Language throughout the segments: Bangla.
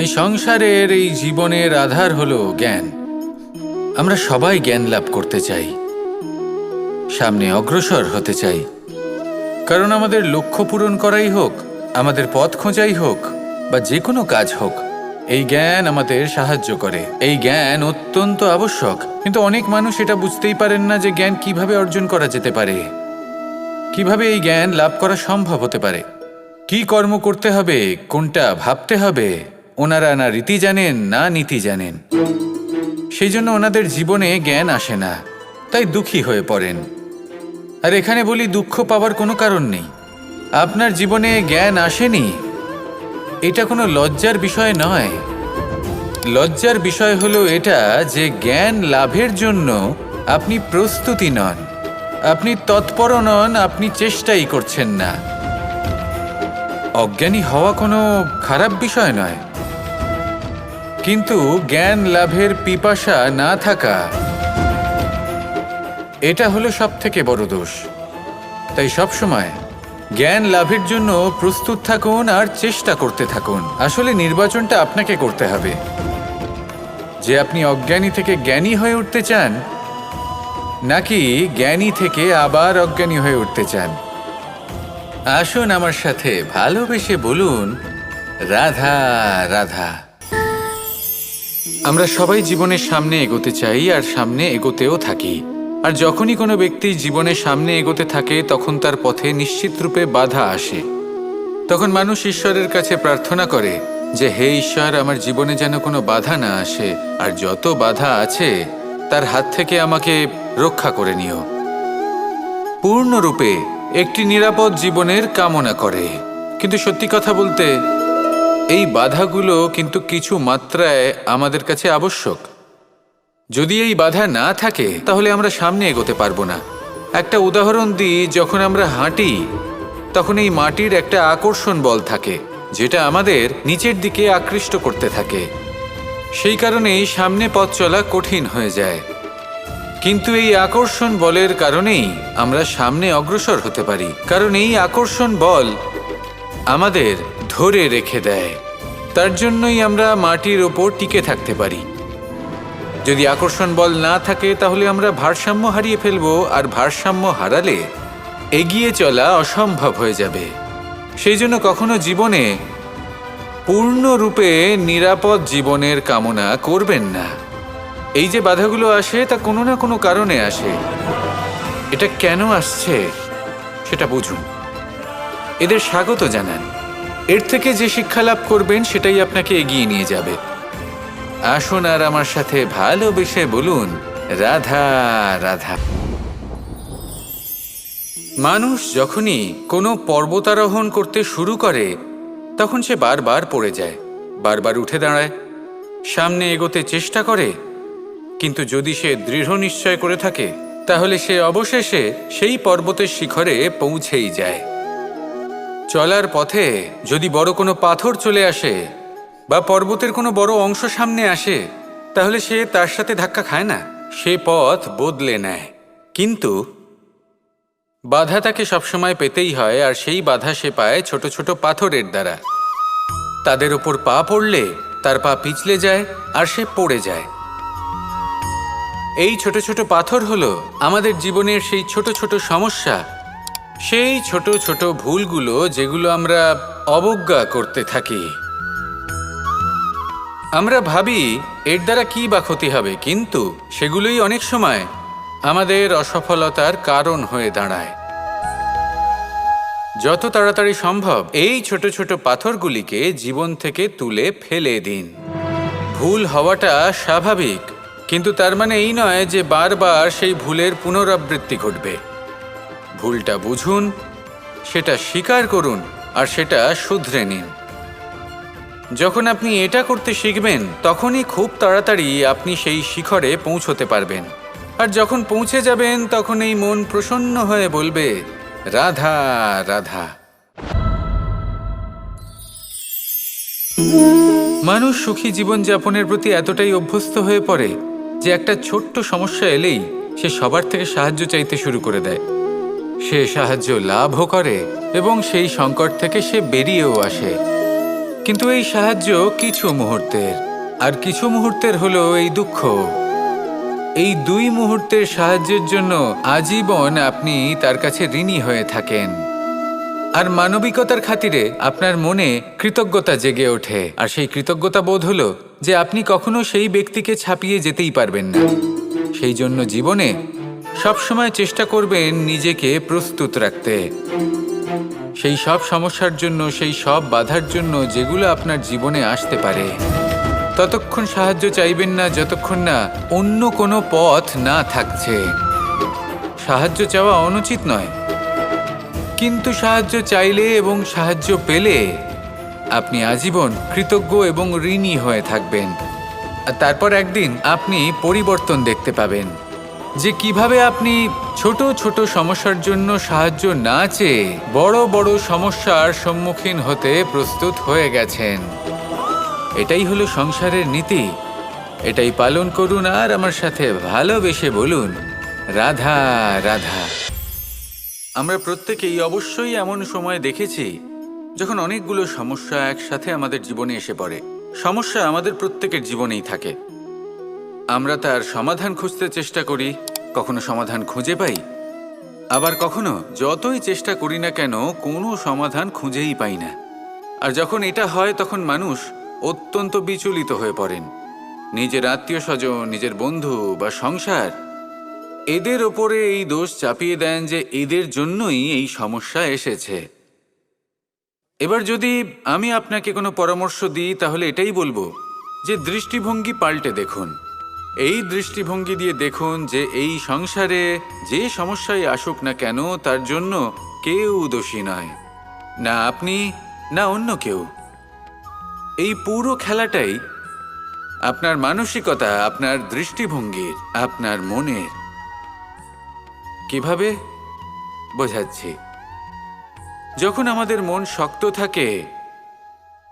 এই সংসারের এই জীবনের আধার হলো জ্ঞান। আমরা সবাই জ্ঞান লাভ করতে চাই, সামনে অগ্রসর হতে চাই। কারণ আমাদের লক্ষ্য পূরণ করাই হোক, আমাদের পথ খোঁজাই হোক, বা যে কোনো কাজ হোক, এই জ্ঞান আমাদের সাহায্য করে। এই জ্ঞান অত্যন্ত আবশ্যক, কিন্তু অনেক মানুষ এটা বুঝতেই পারেন না যে জ্ঞান কীভাবে অর্জন করা যেতে পারে। কীভাবে এই জ্ঞান লাভ করা সম্ভব হতে পারে? কি কর্ম করতে হবে? কোনটা ভাবতে হবে? ওনারা না রীতি জানেন, না নীতি জানেন। সেই জন্য ওনাদের জীবনে জ্ঞান আসে না, তাই দুঃখী হয়ে পড়েন। আর এখানে বলি দুঃখ পাওয়ার কোনো কারণ নেই। আপনার জীবনে জ্ঞান আসেনি? এটা কোনো লজ্জার বিষয় নয়। লজ্জার বিষয় হলো এটা যে জ্ঞান লাভের জন্য আপনি প্রস্তুতি নন। আপনি তৎপর নন, আপনি চেষ্টাই করছেন না। অজ্ঞানী হওয়া কোনো খারাপ বিষয় নয়। কিন্তু জ্ঞান লাভের পিপাসা না থাকা, এটা হলো সব থেকে বড় দোষ। তাই সব সময় জ্ঞান লাভের জন্য প্রস্তুত থাকুন আর চেষ্টা করতে থাকুন। আসলে নির্বাচনটা আপনাকে করতে হবে। যে আপনি অজ্ঞানী থেকে জ্ঞানী হয়ে উঠতে চান, নাকি জ্ঞানী থেকে আবার অজ্ঞানী হয়ে উঠতে চান? আসুন আমার সাথে ভালোবেসে বলুন, রাধা রাধা। আমরা সবাই জীবনের সামনে এগোতে চাই আর সামনে এগোতেও থাকি। আর যখনই কোনো ব্যক্তি জীবনের সামনে এগোতে থাকে, তখন তার পথে নিশ্চিত রূপে বাধা আসে। তখন মানুষ ঈশ্বরের কাছে প্রার্থনা করে যে, হে ঈশ্বর, আমার জীবনে যেন কোনো বাধা না আসে, আর যত বাধা আছে, তার হাত থেকে আমাকে রক্ষা করে নিও। পূর্ণরূপে একটি নিরাপদ জীবনের কামনা করে। কিন্তু সত্যি কথা বলতে এই বাধাগুলো কিন্তু কিছু মাত্রায় আমাদের কাছে আবশ্যক। যদি এই বাধা না থাকে, তাহলে আমরা সামনে এগোতে পারব না। একটা উদাহরণ দিই, যখন আমরা হাঁটি, তখন এই মাটির একটা আকর্ষণ বল থাকে, যেটা আমাদের নিচের দিকে আকৃষ্ট করতে থাকে। সেই কারণেই সামনে পথ চলা কঠিন হয়ে যায়। কিন্তু এই আকর্ষণ বলের কারণেই আমরা সামনে অগ্রসর হতে পারি, কারণ এই আকর্ষণ বল আমাদের ধরে রেখে দেয়। তার জন্যই আমরা মাটির ওপর টিকে থাকতে পারি। যদি আকর্ষণ বল না থাকে, তাহলে আমরা ভারসাম্য হারিয়ে ফেলব, আর ভারসাম্য হারালে এগিয়ে চলা অসম্ভব হয়ে যাবে। সেই জন্য কখনো জীবনে পূর্ণরূপে নিরাপদ জীবনের কামনা করবেন না। এই যে বাধাগুলো আসে, তা কোনো না কোনো কারণে আসে। এটা কেন আসছে, সেটা বুঝুন। এদের স্বাগত জানান। এর থেকে যে শিক্ষা লাভ করবেন, সেটাই আপনাকে এগিয়ে নিয়ে যাবে। আসুন আর আমার সাথে ভালোবেসে বলুন। রাধা রাধা। মানুষ যখনই কোনো পর্বতারোহণ করতে শুরু করে, তখন সে বারবার পড়ে যায়, বারবার উঠে দাঁড়ায়, সামনে এগোতে চেষ্টা করে। কিন্তু যদি সে দৃঢ় নিশ্চয় করে থাকে, তাহলে সে অবশেষে সেই পর্বতের শিখরে পৌঁছেই যায়। চলার পথে যদি বড় কোনো পাথর চলে আসে বা পর্বতের কোনো বড় অংশ সামনে আসে, তাহলে সে তার সাথে ধাক্কা খায় না। সে পথ বদলে নেয়। কিন্তু বাধা তাকে সবসময় পেতেই হয়, আর সেই বাধা সে পায় ছোট ছোট পাথরের দ্বারা। তাদের ওপর পা পড়লে তার পা পিছলে যায়, আর সে পড়ে যায়। এই ছোট ছোট পাথর হলো আমাদের জীবনের সেই ছোট ছোট সমস্যা সেই ছোট ছোট ভুলগুলো যেগুলো আমরা অবজ্ঞা করতে থাকি। আমরা ভাবি, এর দ্বারা কি বা ক্ষতি হবে? কিন্তু সেগুলোই অনেক সময় আমাদের অসফলতার কারণ হয়ে দাঁড়ায়। যত তাড়াতাড়ি সম্ভব এই ছোট ছোট পাথরগুলিকে জীবন থেকে তুলে ফেলে দিন। ভুল হওয়াটা স্বাভাবিক, কিন্তু তার মানে এই নয় যে বারবার সেই ভুলের পুনরাবৃত্তি ঘটবে। ভুলটা বুঝুন, সেটা স্বীকার করুন আর সেটা শুধরে নিন। যখন আপনি এটা করতে শিখবেন, তখনই খুব তাড়াতাড়ি আপনি সেই শিখরে পৌঁছতে পারবেন। আর যখন পৌঁছে যাবেন তখন এই মন প্রসন্ন হয়ে বলবে, রাধা রাধা। মানুষ সুখী জীবনযাপনের প্রতি এতটাই অভ্যস্ত হয়ে পড়ে যে একটা ছোট্ট সমস্যা এলেই সে সবার থেকে সাহায্য চাইতে শুরু করে দেয়। সে সাহায্য লাভও করে এবং সেই সংকট থেকে সে বেরিয়েও আসে। কিন্তু এই সাহায্য কিছু মুহূর্তের, আর কিছু মুহূর্তের হলো এই দুঃখ। এই দুই মুহূর্তের সাহায্যের জন্য আজীবন আপনি তার কাছে ঋণী হয়ে থাকেন। আর মানবিকতার খাতিরে আপনার মনে কৃতজ্ঞতা জেগে ওঠে। আর সেই কৃতজ্ঞতা বোধ হলো যে আপনি কখনো সেই ব্যক্তিকে ছাপিয়ে যেতেই পারবেন না। সেই জন্য জীবনে সবসময় চেষ্টা করবেন নিজেকে প্রস্তুত রাখতে। সেই সব সমস্যার জন্য, সেই সব বাধার জন্য যেগুলো আপনার জীবনে আসতে পারে, ততক্ষণ সাহায্য চাইবেন না, যতক্ষণ না অন্য কোনো পথ না থাকছে। সাহায্য চাওয়া অনুচিত নয়। কিন্তু সাহায্য চাইলে এবং সাহায্য পেলে আপনি আজীবন কৃতজ্ঞ এবং ঋণী হয়ে থাকবেন। তারপর একদিন আপনি পরিবর্তন দেখতে পাবেন। যে কীভাবে আপনি ছোট ছোট সমস্যার জন্য সাহায্য না চেয়ে বড় বড় সমস্যার সম্মুখীন হতে প্রস্তুত হয়ে গেছেন। এটাই হলো সংসারের নীতি। এটাই পালন করুন আর আমার সাথে ভালোবেসে বলুন, রাধা রাধা। আমরা প্রত্যেকেই অবশ্যই এমন সময় দেখেছি যখন অনেকগুলো সমস্যা একসাথে আমাদের জীবনে এসে পড়ে। সমস্যা আমাদের প্রত্যেকের জীবনেই থাকে। আমরা তার সমাধান খুঁজতে চেষ্টা করি। কখনো সমাধান খুঁজে পাই। আবার কখনো যতই চেষ্টা করি না কেন, কোনো সমাধান খুঁজেই পাই না। আর যখন এটা হয়, তখন মানুষ অত্যন্ত বিচলিত হয়ে পড়েন। নিজের আত্মীয় স্বজন, নিজের বন্ধু বা সংসার, এদের ওপরে এই দোষ চাপিয়ে দেন যে এদের জন্যই এই সমস্যা এসেছে। এবার যদি আমি আপনাকে কোনো পরামর্শ দিই, তাহলে এটাই বলব যে দৃষ্টিভঙ্গি পাল্টে দেখুন। এই দৃষ্টিভঙ্গি দিয়ে দেখুন যে এই সংসারে যে সমস্যায় আসুক না কেন, তার জন্য কেউ দোষী নয়। না আপনি, না অন্য কেউ। এই পুরো খেলাটাই আপনার মানসিকতা, আপনার দৃষ্টিভঙ্গির, আপনার মনের। কীভাবে? বোঝাচ্ছি। যখন আমাদের মন শক্ত থাকে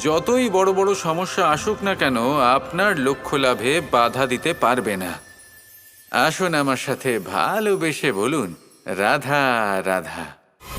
যতই বড় বড় সমস্যা আসুক না কেন, আপনার লক্ষ্য লাভে বাধা দিতে পারবে না। আসুন আমার সাথে ভালোবেসে বলুন, রাধা রাধা।